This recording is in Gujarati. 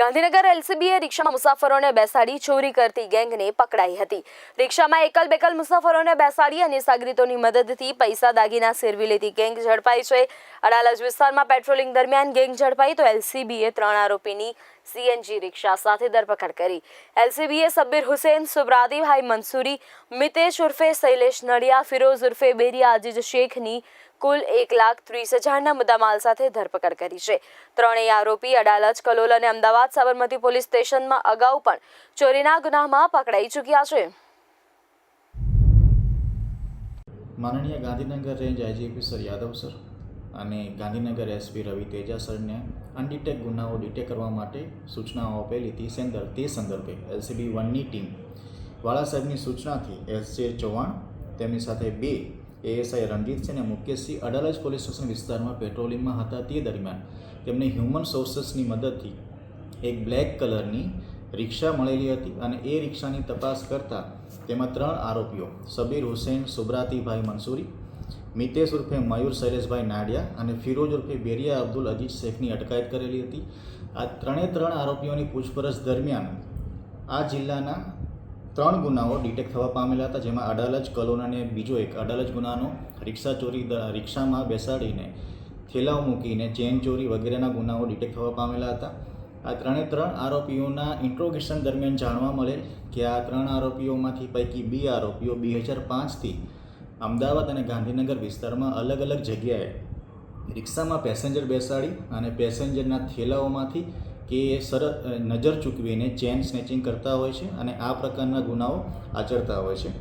ગાંધીનગર એલસીબીએ રિક્ષામાં મુસાફરોને બેસાડી ચોરી કરતી ગેંગને પકડાઈ હતી. રિક્ષામાં એકલ બેકલ મુસાફરોને બેસાડી અને સાગરીતોની મદદથી પૈસા દાગીના સેરવી લેતી ગેંગ ઝડપાઈ છે. અડાલજ વિસ્તારમાં પેટ્રોલિંગ દરમિયાન ગેંગ ઝડપાઈ તો એલસીબીએ ત્રણ આરોપીની સીએનજી રિક્ષા સાથે ધરપકડ કરી. એલસીબીએ સબ્બીર હુસેન સુબરાદીભાઈ મંસૂરી, મિતેશ ઉર્ફે શૈલેષ નડિયા, ફિરોઝ ઉર્ફે બેરિયા અજીજ શેખની કુલ એક લાખ ત્રીસ હજારના મુદ્દામાલ સાથે ધરપકડ કરી છે. ત્રણેય આરોપી અડાલજ, કલોલ અને અમદાવાદ સાબરમતી પોલીસ સ્ટેશનમાં અગાઉ પણ ચોરીના ગુનામાં પકડાઈ ચૂક્યા છે. માનનીય Gandhinagar range IGP sir Yadav sir અને ગાંધીનગર એસપી રવિ તેજા સરને અનડિટેક ગુનાઓ ડિટેક કરવા માટે સૂચનાઓ આપેલી હતી સેન્દર તે સંદર્ભે એલસીબી વનની ટીમ વાળા સાહેબની સૂચનાથી એસ જે ચૌહાણ, તેમની સાથે બે એએસઆઈ રણજીત છે અને મુકેશસિંહ અડાલજ પોલીસ સ્ટેશન વિસ્તારમાં પેટ્રોલિંગમાં હતા. તે દરમિયાન તેમને હ્યુમન સોર્સેસની મદદથી એક બ્લેક કલરની રિક્ષા મળેલી હતી અને એ રિક્ષાની તપાસ કરતાં તેમાં ત્રણ આરોપીઓ, સબીર હુસેન સુબ્રાતીભાઈ મંસૂરી મિતેશ ઉર્ફે મયુર શૈલેષભાઈ નાડિયા અને ફિરોજ ઉર્ફે બેરિયા અબ્દુલ અજીજ શેખની અટકાયત કરેલી હતી. આ ત્રણે ત્રણ આરોપીઓની પૂછપરછ દરમિયાન આ જિલ્લાના ત્રણ ગુનાઓ ડિટેક્ટ થવા પામેલા હતા, જેમાં અડાલજ કલોન અને બીજો એક અડાલજ ગુનાનો રિક્ષા ચોરી રિક્ષામાં બેસાડીને થેલાઓ મૂકીને ચેન ચોરી વગેરેના ગુનાઓ ડિટેક્ટ થવા પામેલા હતા. આ ત્રણે ત્રણ આરોપીઓના ઇન્ટ્રોગેશન દરમિયાન જાણવા મળેલ કે આ ત્રણ આરોપીઓમાંથી પૈકી બે આરોપીઓ બે હજાર પાંચથી અમદાવાદ અને ગાંધીનગર વિસ્તારમાં અલગ અલગ જગ્યાએ રિક્ષામાં પેસેન્જર બેસાડી અને પેસેન્જરના થેલાઓમાંથી કે સરત, નજર ચૂકવીને ચેન સ્નેચિંગ કરતા હોય છે અને આ પ્રકારના ગુનાઓ આચરતા હોય છે.